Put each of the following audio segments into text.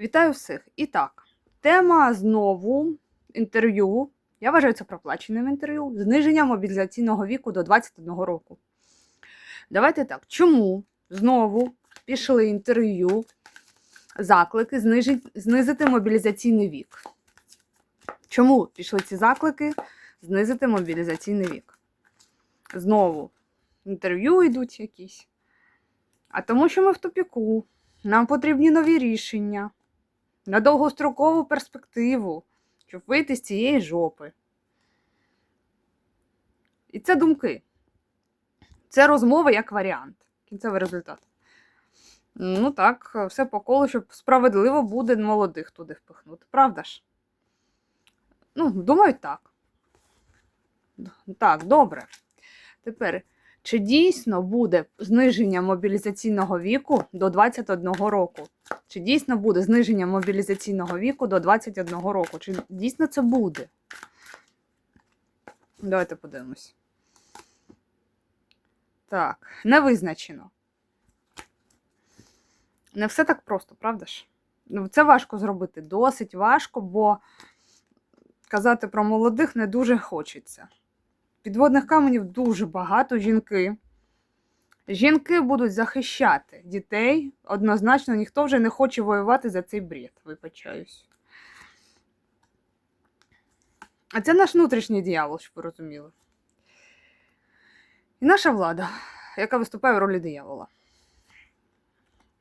Вітаю всіх! І так, тема знову інтерв'ю. Я вважаю це проплаченим інтерв'ю. Зниження мобілізаційного віку до 21 року. Давайте так. Чому знову пішли інтерв'ю, заклики знизити мобілізаційний вік? Чому пішли ці заклики знизити мобілізаційний вік? Знову інтерв'ю йдуть якісь. А тому, що ми в тупіку. Нам потрібні нові рішення на довгострокову перспективу, щоб вийти з цієї жопи. І це думки. Це розмова як варіант. Кінцевий результат. Ну так, все по колу, щоб справедливо буде молодих туди впихнути. Правда ж? Ну, думаю, так. Так, добре. Тепер. Чи дійсно буде зниження мобілізаційного віку до 21 року? Чи дійсно буде зниження мобілізаційного віку до 21 року? Чи дійсно це буде? Давайте подивимось. Так, не визначено. Не все так просто, правда ж? Ну, це важко зробити. Досить важко, бо казати про молодих не дуже хочеться. Підводних каменів дуже багато жінки. Жінки будуть захищати дітей. Однозначно, ніхто вже не хоче воювати за цей бред, вибачаюсь. А це наш внутрішній діявол, щоб ви розуміли. І наша влада, яка виступає в ролі диявола.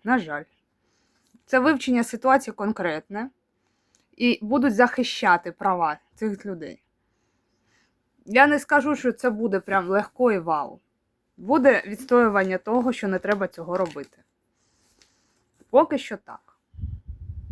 На жаль, це вивчення ситуації конкретне і будуть захищати права цих людей. Я не скажу, що це буде прям легко і вау. Буде відстоювання того, що не треба цього робити. Поки що так.